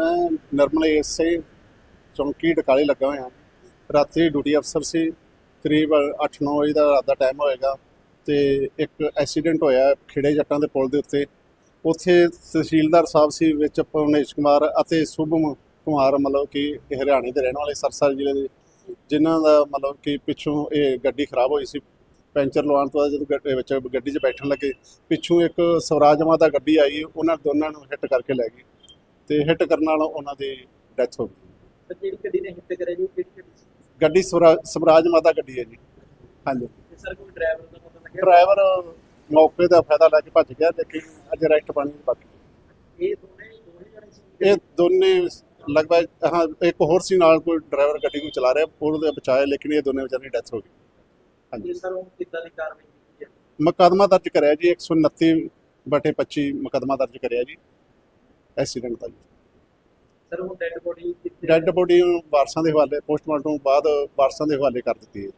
ਮੈਂ ਦੇ ਐਸਏ ਚੌਂਕੀ ਟਕਾਲੇ ਲੱਗਾ ਹੋਇਆ ਰਾਤੀ ਡਿਊਟੀ ਅਫਸਰ ਸੀ। ਕਰੀਬ 8-9 ਵਜੇ ਦਾ ਰਾਤ ਦਾ ਟਾਈਮ ਹੋਏਗਾ ਤੇ ਇੱਕ ਐਕਸੀਡੈਂਟ ਹੋਇਆ ਖੇੜੇ ਜੱਟਾਂ ਦੇ ਪੁਲ ਦੇ ਉੱਤੇ। ਉੱਥੇ ਤਹਿਸੀਲਦਾਰ ਸਾਹਿਬ ਸੀ, ਵਿੱਚ ਭਵਨੇਸ਼ ਕੁਮਾਰ ਅਤੇ ਸੁਭਮ ਕੁਮਾਰ, ਮਤਲਬ ਕਿ ਇਹ ਹਰਿਆਣੇ ਦੇ ਰਹਿਣ ਵਾਲੇ ਸਰਸਾ ਜ਼ਿਲ੍ਹੇ ਦੇ, ਜਿਨ੍ਹਾਂ ਦਾ ਮਤਲਬ ਕਿ ਪਿੱਛੋਂ ਇਹ ਗੱਡੀ ਖਰਾਬ ਹੋਈ ਸੀ। ਪੈਂਚਰ ਲਵਾਉਣ ਤੋਂ ਬਾਅਦ ਜਦੋਂ ਗੱਡੀ ਵਿੱਚ ਗੱਡੀ 'ਚ ਬੈਠਣ ਲੱਗੇ, ਪਿੱਛੋਂ ਇੱਕ ਸਵਰਾਜ ਮਾਤਾ ਗੱਡੀ ਆਈ, ਉਹਨਾਂ ਦੋਨਾਂ ਨੂੰ ਹਿੱਟ ਕਰਕੇ ਲੈ ਗਈ। ਤੇ ਹਿੱਟ ਕਰਨ ਨਾਲ ਉਹਨਾਂ ਦੀ ਡੈਥ ਹੋ ਗਈ। ਤੇ ਜਿਹੜੀ ਗੱਡੀ ਨੇ ਹਿੱਟ ਕਰਿਆ ਜੀ? ਉਹ ਕਿਹੜੀ ਗੱਡੀ ਸੀ? ਗੱਡੀ ਸਵਰਾ- ਸਵਰਾਜ ਮਾਤਾ ਗੱਡੀ ਹੈ ਜੀ। ਹਾਂਜੀ। ਤੇ ਸਰ ਕੋਈ ਡਰਾਈਵਰ ਦਾ ਪਤਾ ਲੱਗਿਆ? ਡਰਾਈਵਰ ਮੌਕੇ ਦਾ ਫਾਇਦਾ ਲੈ ਕੇ ਭੱਜ ਗਿਆ ਲੇਕਿਨ ਅਜੇ ਰੈਕਟ ਪਾਣੀ ਨਹੀਂ ਬਾਕੀ। ਇਹ ਦੋਨੇ ਦੋਨੇ ਜਣੇ ਸੀ? ਇਹ ਦੋਨੇ ਲਗਭਗ ਹਾਂ ਇੱਕ ਹੋਰ ਸੀ ਨਾਲ ਕੋਈ ਡਰਾਈਵਰ ਗੱਡੀ ਨੂੰ ਚਲਾ ਰਿਹਾ ਉਹਦੇ ਬਚਾਇਆ ਲੇਕਿਨ ਇਹ ਦੋਨੇ ਵਿਚਾਰੇ ਦੀ ਡੈਥ ਹੋ ਗਈ। ਹਾਂਜੀ। ਇਹ ਸਰ ਉਹ ਕਿੱਦਾਂ ਦੀ ਕਾਰਵਾਈ ਕੀਤੀ ਹੈ? ਮੁਕੱਦਮਾ ਦਰਜ ਕਰਿਆ ਜੀ 129 ਬਟੇ 25 ਮੁਕੱਦਮਾ ਦਰਜ ਕਰਿਆ ਜੀ। ਐਕਸੀਡੈਂਟ ਦਾ ਸਰ ਉਹ ਡੈੱਡ ਬੋਡੀ ਡੈੱਡ ਬੋਡੀ ਵਾਰਸਾਂ ਦੇ ਹਵਾਲੇ ਪੋਸਟਮਾਰਟਮ ਬਾਅਦ ਵਾਰਸਾਂ ਦੇ ਹਵਾਲੇ ਕਰ ਦਿੱਤੀ ਹੈ।